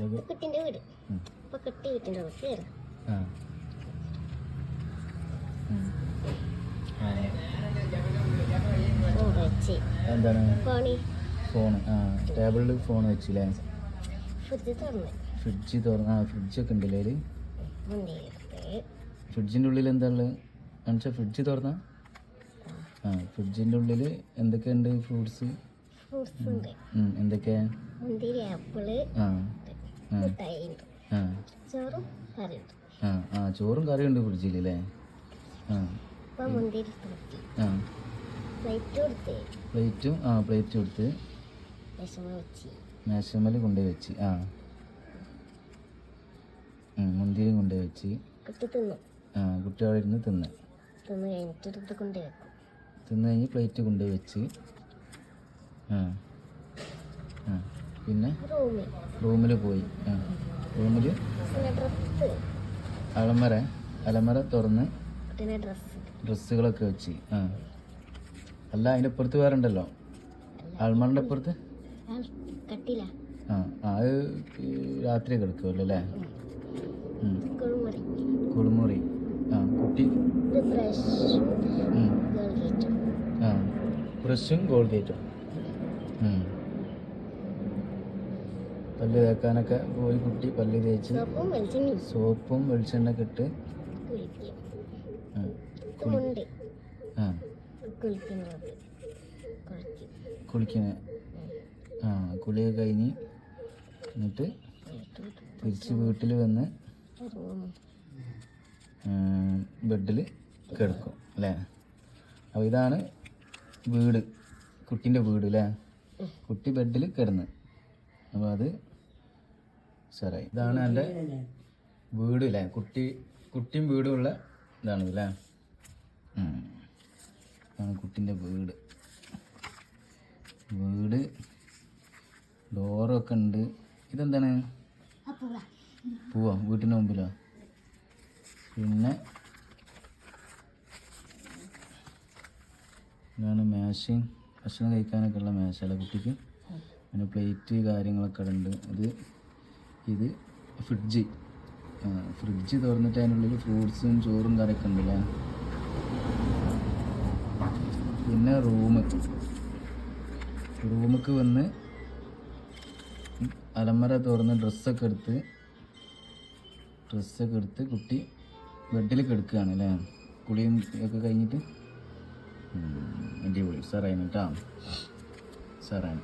കുട്ടിന്റെ വീട്. അപ്പൊ കുട്ടി വീട്ടിന്റെ വീട് കയറും എന്താണ്? ഫോൺ ആ ടേബിളിൽ ഫോൺ വെച്ചില്ലേ? ഫ്രിഡ്ജ് തുറന്ന്. ആ ഫ്രിഡ്ജൊക്കെ ഉണ്ടല്ലേ അതിൽ ഫ്രിഡ്ജിന്റെ ഉള്ളിൽ എന്താ എന്നുവെച്ചാൽ ഫ്രിഡ്ജ് തുറന്ന? ആ. ഫ്രിഡ്ജിന്റെ ഉള്ളിൽ എന്തൊക്കെയുണ്ട് ഫ്രൂട്ട്സ്? എന്തൊക്കെയാ? മുന്തിരി ആപ്പിൾ ആ. ചോറും കറിയുണ്ട്. ആ ചോറും കറിയും ഉണ്ട് ഫ്രിഡ്ജിൽ അല്ലേ ആ. അപ്പൊ മുന്തിരി ആ പ്ലേറ്റ് ആ പ്ലേറ്റ് കൊടുത്ത് മേശമേൽ കൊണ്ടുപോയി വെച്ച് ആ. മുന്തിരി കൊണ്ടുപോയി വെച്ച്. ആ കുട്ടി അവിടെ ഇരുന്ന് തിന്ന്. തിന്ന് കഴിഞ്ഞ് പ്ലേറ്റ് കൊണ്ടുപോയി വെച്ച്. ആ. ആ. പിന്നെ? റൂമിൽ. പോയി. ആ. റൂമിൽ അലമര. അലമര തുറന്ന് ഡ്രസ്സുകളൊക്കെ വെച്ച്. ആ. അല്ല അതിന്റെ അപ്പുറത്ത് വേറെ ഉണ്ടല്ലോ. അൽമറിന്റെ അപ്പുറത്ത് ആ. അത് രാത്രി കിടക്കുമല്ലോ അല്ലേ. കുളിമുറി. ആ കുട്ടി? ആ. ബ്രഷും ഗോൾഗേറ്റും. പല്ല് തേക്കാനൊക്കെ പോയി കുട്ടി പല്ല് തേച്ച് സോപ്പും വെളിച്ചെണ്ണ ഇട്ട് കുളിക്കും ആ, കുളി കുളിയൊക്കെ കഴിഞ്ഞ് എന്നിട്ട് തിരിച്ച് വീട്ടിൽ വന്ന് ബെഡിൽ കിടക്കും അല്ലേ? അപ്പോൾ ഇതാണ് വീട്. കുട്ടീന്റെ വീട് അല്ലേ? കുട്ടി ബെഡിൽ കിടന്ന്. അപ്പോൾ അത് സാറായി. ഇതാണ് എന്റെ വീട് അല്ലേ കുട്ടി കുട്ടിയും വീടും ഉള്ള ഇതാണ് അല്ലേ. ഇതാണ് കുട്ടീന്റെ വീട്. വീട് ഡോറൊക്കെ ഉണ്ട്. ഇതെന്താണ്? പോവാ വീട്ടിന്റെ മുമ്പിലോ? പിന്നെ ഇതാണ് മേശയും ഭക്ഷണം കഴിക്കാനൊക്കെ ഉള്ള മേശ കുട്ടിക്ക്? പിന്നെ പ്ലേറ്റ് കാര്യങ്ങളൊക്കെ ഉണ്ട്. ഇത് ഇത് ഫ്രിഡ്ജ്. ഫ്രിഡ്ജ് തുറന്നിട്ട് അതിനുള്ളിൽ ഫ്രൂട്ട്സും ചോറും കറിയൊക്കെ ഉണ്ടല്ലേ? പിന്നെ റൂമ് റൂമുക്ക് വന്ന് അലമര തുറന്ന് ഡ്രസ്സൊക്കെ എടുത്ത് ഡ്രസ്സൊക്കെ എടുത്ത് കുട്ടി ബെഡിൽ കിടക്കുകയാണ് അല്ലേ? കുളിയും ഒക്കെ കഴിഞ്ഞിട്ട്. അടിപൊളി. സാറായിട്ടാ കേട്ടോ. സാറാണ്